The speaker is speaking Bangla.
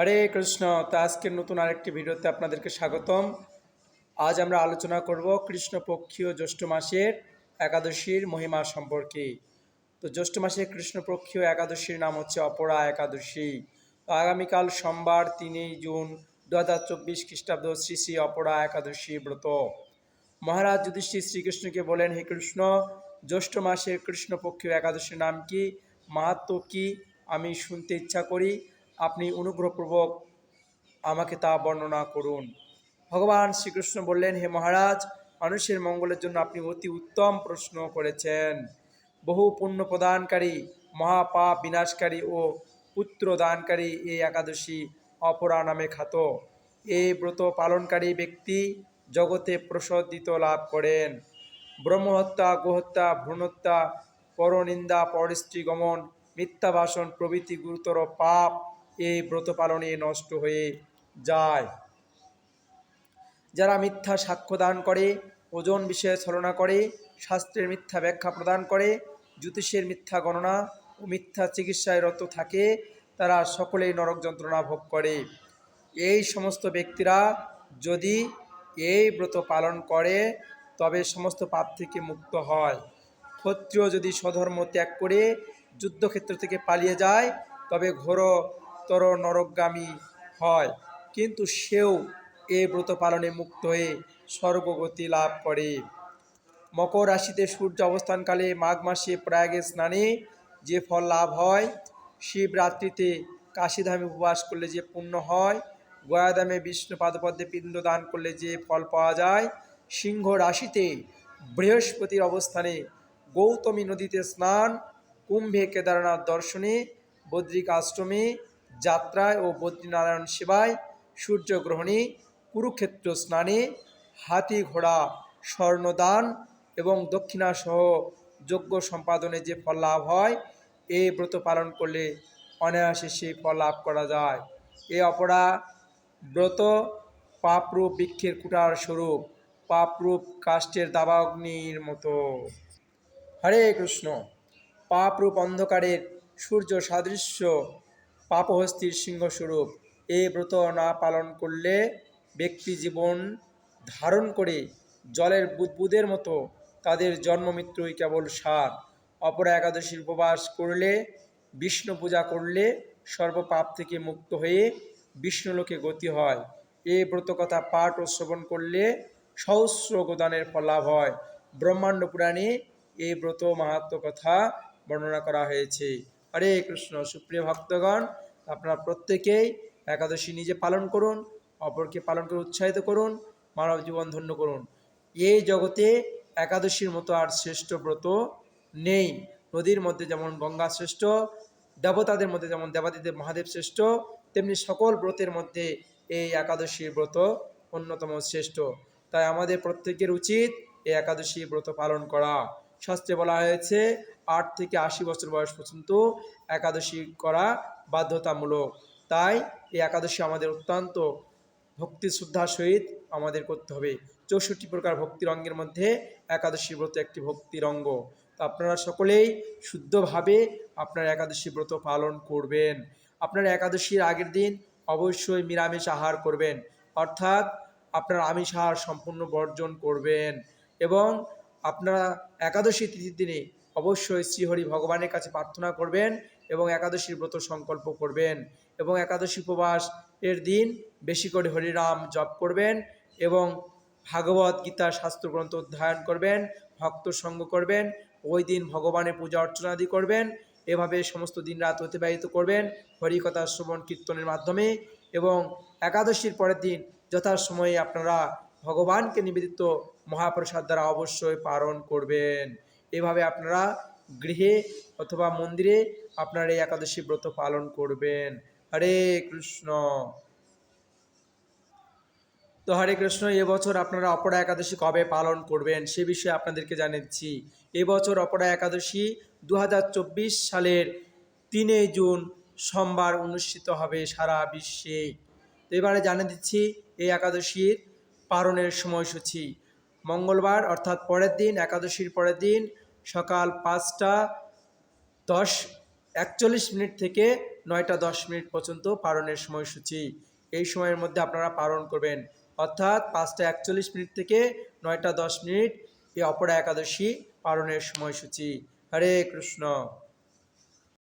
হরে কৃষ্ণ। তো আজকের নতুন আরেকটি ভিডিওতে আপনাদেরকে স্বাগতম। আজ আমরা আলোচনা করব কৃষ্ণপক্ষীয় জ্যৈষ্ঠ মাসের একাদশীর মহিমা সম্পর্কে। তো জ্যৈষ্ঠ মাসের কৃষ্ণপক্ষীয় একাদশীর নাম হচ্ছে অপরা একাদশী। তো আগামীকাল সোমবার তিনই জুন দু হাজার চব্বিশ খ্রিস্টাব্দ শ্রী শ্রী অপরা একাদশী ব্রত। মহারাজ যুধিষ্ঠির শ্রীকৃষ্ণকে বলেন, হে কৃষ্ণ, জ্যৈষ্ঠ মাসের কৃষ্ণপক্ষীয় একাদশীর নাম কি? মাহাত্ম কি? আমি শুনতে ইচ্ছা করি। আপনি অনুগ্রহপূর্বক আমাকে তা বর্ণনা করুন। ভগবান শ্রীকৃষ্ণ বললেন, হে মহারাজ, মানুষের মঙ্গলের জন্য আপনি অতি উত্তম প্রশ্ন করেছেন। বহু পুণ্য প্রদানকারী, মহাপাপ বিনাশকারী ও পুত্র দানকারী এই একাদশী অপরা নামে খ্যাত। এই ব্রত পালনকারী ব্যক্তি জগতে প্রসদিত লাভ করেন। ব্রহ্মহত্যা, গোহত্যা, ভ্রূণহত্যা, পরনিন্দা পরস্ত্রী গমন মিথ্যা ভাষণ প্রভৃতি গুরুতর পাপ এই ব্রত পালনে নষ্ট হয়ে যায়। যারা মিথ্যা সাক্ষ্য দান করে, ওজন বিষয়ে ছলনা করে, শাস্ত্রের মিথ্যা ব্যাখ্যা প্রদান করে, জ্যোতিষের মিথ্যা গণনা ও মিথ্যা চিকিৎসায় রত থাকে, তারা সকলেই নরক যন্ত্রণা ভোগ করে। এই সমস্ত ব্যক্তিরা যদি এই ব্রত পালন করে, তবে সমস্ত পাপ থেকে মুক্ত হয়। ক্ষত্রিয় যদি স্বধর্ম ত্যাগ করে, যুদ্ধক্ষেত্র থেকে পালিয়ে যায়, তবে ঘোরতর নরকগামী হয়, কিন্তু সেও এ ব্রত পালনে মুক্ত হয়ে স্বর্গগতি লাভ করে। মকর রাশিতে সূর্য অবস্থানকালে মাঘ মাসে প্রয়াগে স্নানে যে ফল লাভ হয় শিবরাত্রিতে কাশীধামে উপবাস করলে যে পুণ্য হয় গয়াদামে বিষ্ণু পাদপদ্মে পিণ্ড দান করলে যে ফল পাওয়া যায়, সিংহ রাশিতে বৃহস্পতির অবস্থানে গৌতমী নদীতে স্নান, কুম্ভে কেদারনাথ দর্শনে, বদ্রিক আশ্রমে যাত্রায় ও বদ্রীনারায়ণ সেবায় সূর্যগ্রহণে কুরুক্ষেত্র স্নানে হাতি ঘোড়া, স্বর্ণদান এবং দক্ষিণাসহ যজ্ঞ সম্পাদনে যে ফল লাভ হয় এই ব্রত পালন করলে অনায়াসে সেই ফল লাভ করা যায়। এ অপরা ব্রত পাপরূপ বৃক্ষের কুটার স্বরূপ, পাপরূপ কাষ্টের দাবাগ্নির মতো। হরে কৃষ্ণ। পাপরূপ অন্ধকারের সূর্য সাদৃশ্য পাপহস্তির সিংহস্বরূপ। এই ব্রত না পালন করলে ব্যক্তি জীবন ধারণ করে জলের বুদবুদের মতো তাদের জন্মমৃত্যুই কেবল সার অপরা একাদশীর উপবাস করলে, বিষ্ণু পূজা করলে সর্বপাপ থেকে মুক্ত হয়ে বিষ্ণুলোকে গতি হয়। এই ব্রতকথা পাঠ ও শ্রবণ করলে সহস্র গোদানের ফল লাভ হয়। ব্রহ্মাণ্ড পুরাণে এই ব্রত মাহাত্ম কথা বর্ণনা করা হয়েছে। হরে কৃষ্ণ। সুপ্রিয় ভক্তগণ, আপনারা প্রত্যেকেই একাদশী নিজে পালন করুন, অপরকে পালন করে উৎসাহিত করুন, মানব জীবন ধন্য করুন। এই জগতে একাদশীর মতো আর শ্রেষ্ঠ ব্রত নেই। নদীর মধ্যে যেমন গঙ্গা শ্রেষ্ঠ, দেবতাদের মধ্যে যেমন দেবাদিদেব মহাদেব শ্রেষ্ঠ, তেমনি সকল ব্রতের মধ্যে এই একাদশীর ব্রত অন্যতম শ্রেষ্ঠ। তাই আমাদের প্রত্যেকের উচিত এই একাদশী ব্রত পালন করা। শাস্ত্রে বলা হয়েছে আট থেকে আশি বছর বয়স পর্যন্ত একাদশী করা বাধ্যতামূলক। তাই এই একাদশী আমাদের অত্যন্ত ভক্তি শ্রদ্ধার সহিত আমাদের করতে হবে। চৌষট্টি প্রকার ভক্তির অঙ্গের মধ্যে একাদশী ব্রত একটি ভক্তির অঙ্গ। তো আপনারা সকলেই শুদ্ধভাবে আপনার একাদশী ব্রত পালন করবেন। আপনার একাদশীর আগের দিন অবশ্যই নিরামিষ আহার করবেন। অর্থাৎ আপনার আমিষ আহার সম্পূর্ণ বর্জন করবেন এবং আপনারা একাদশী তিথির দিনে অবশ্যই শ্রীহরি ভগবানের কাছে প্রার্থনা করবেন এবং একাদশীর ব্রত সংকল্প করবেন এবং একাদশী উপবাস এর দিন বেশি করে হরিনাম জপ করবেন এবং ভাগবত গীতা শাস্ত্রগ্রন্থ অধ্যয়ন করবেন, ভক্ত সঙ্গ করবেন, ওই দিন ভগবানের পূজা অর্চনা আদি করবেন, এভাবে সমস্ত দিন রাত অতিবাহিত করবেন, হরিকথা শ্রবণ কীর্তনের মাধ্যমে এবং একাদশীর পরের দিন যথাসময়ে আপনারা ভগবানকে নিবেদিত মহাপ্রসাদ দ্বারা অবশ্যই পালন করবেন। এভাবে আপনারা গৃহে অথবা মন্দিরে আপনার এই একাদশী ব্রত পালন করবেন। হরে কৃষ্ণ। তো হরে কৃষ্ণ এবছর আপনারা অপরা একাদশী কবে পালন করবেন সে বিষয়ে আপনাদেরকে জানাচ্ছি এবছর অপরা একাদশী দু হাজার চব্বিশ সালের তিনে জুন সোমবার অনুষ্ঠিত হবে সারা বিশ্বে। এবারে জানিয়ে দিচ্ছি এই একাদশীর পালনের সময়সূচি। মঙ্গলবার, অর্থাৎ পরের দিন, একাদশীর পরের দিন, সকাল পাঁচটা দশ, একচল্লিশ মিনিট থেকে নয়টা দশ মিনিট পর্যন্ত পালনের সময়সূচি। এই সময়ের মধ্যে আপনারা পালন করবেন। অর্থাৎ পাঁচটা একচল্লিশ মিনিট থেকে নয়টা দশ মিনিট এই অপরা একাদশী পালনের সময়সূচি। হরে কৃষ্ণ।